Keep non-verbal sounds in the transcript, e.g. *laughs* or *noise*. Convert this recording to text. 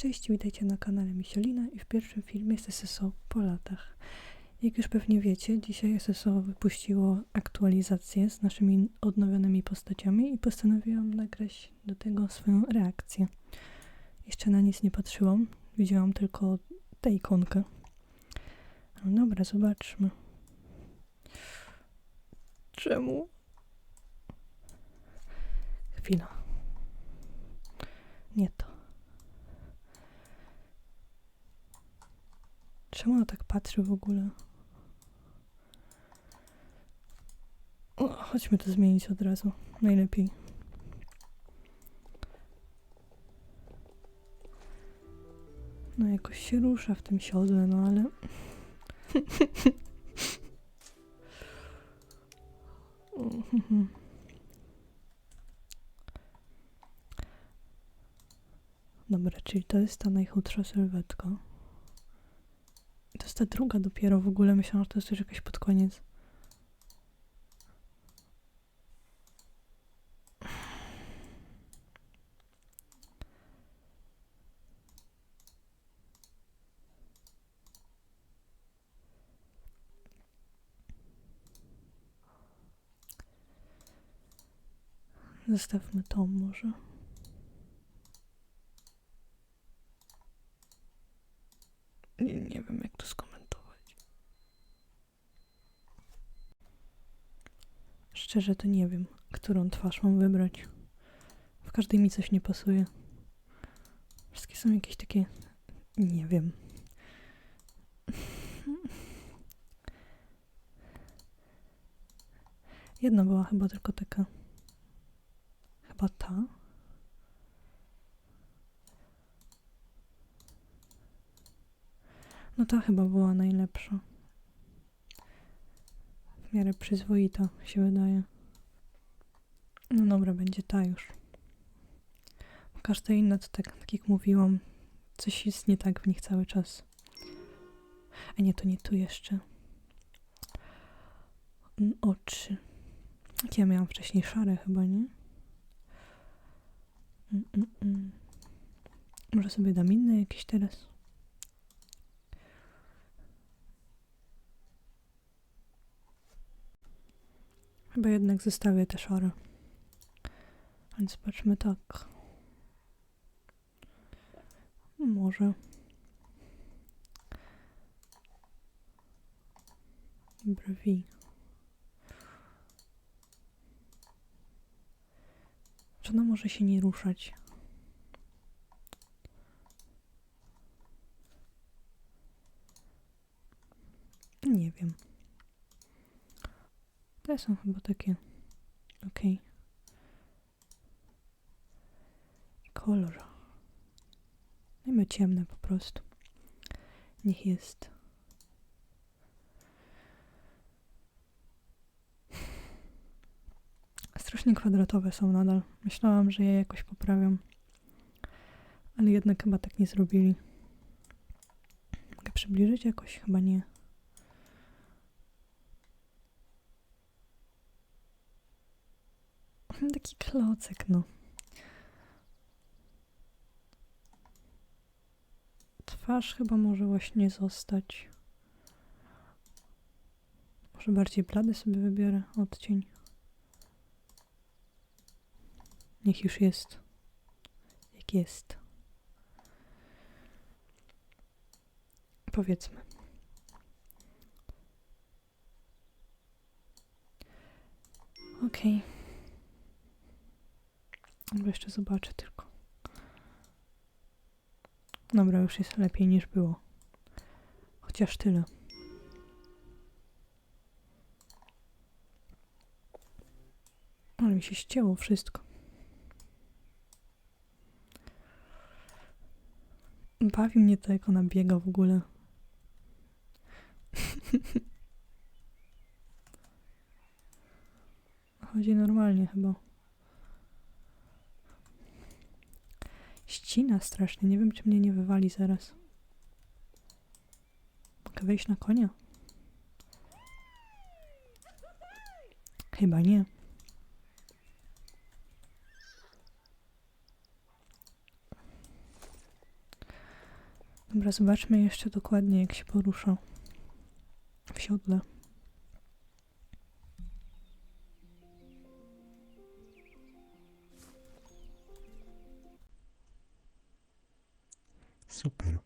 Cześć, witajcie na kanale Misiolina i w pierwszym filmie z SSO po latach. Jak już pewnie wiecie, dzisiaj SSO wypuściło aktualizację z naszymi odnowionymi postaciami i postanowiłam nagrać do tego swoją reakcję. Jeszcze na nic nie patrzyłam, widziałam tylko tę ikonkę. No dobra, zobaczmy. Czemu? Chwila. Nie to. Czemu ona tak patrzy w ogóle? O, chodźmy to zmienić od razu. Najlepiej. No jakoś się rusza w tym siodle, no ale... *laughs* Dobra, czyli to jest ta najchudsza sylwetka. To jest ta druga dopiero w ogóle. Myślałam, że to jest już jakaś pod koniec. Zostawmy tą może. Nie, nie wiem, jak to skomentować. Szczerze to nie wiem, którą twarz mam wybrać. W każdej mi coś nie pasuje. Wszystkie są jakieś takie. Nie wiem. Jedna była chyba tylko taka. Chyba ta. No ta chyba była najlepsza. W miarę przyzwoita się wydaje. No dobra, będzie ta już. Każda inna to tak, tak jak mówiłam, coś jest nie tak w nich cały czas. A nie, to nie tu jeszcze. Mm, Oczy. Ja miałam wcześniej szare chyba, nie? Mm, mm, mm. Może sobie dam inne jakieś teraz. Chyba jednak zostawię te szare. Więc patrzmy tak. Może. Brwi. Czy ona może się nie ruszać? Nie wiem. Te są chyba takie. Okej. Kolor. Dajmy ciemne po prostu. Niech jest. Strasznie kwadratowe są nadal. Myślałam, że je jakoś poprawiam. Ale jednak chyba tak nie zrobili. Mogę przybliżyć jakoś? Chyba nie. Taki klocek, no. Twarz chyba może właśnie zostać. Może bardziej blady sobie wybiorę odcień. Niech już jest. Jak jest. Powiedzmy. Okej. Okay. Jeszcze zobaczę tylko. Dobra, już jest lepiej niż było. Chociaż tyle. Ale mi się ścięło wszystko. Bawi mnie to, jak ona biega w ogóle. *laughs* Chodzi normalnie chyba. Ścina strasznie. Nie wiem, czy mnie nie wywali zaraz. Mogę wejść na konia? Chyba nie. Dobra, zobaczmy jeszcze dokładnie, jak się porusza w siodle. supero.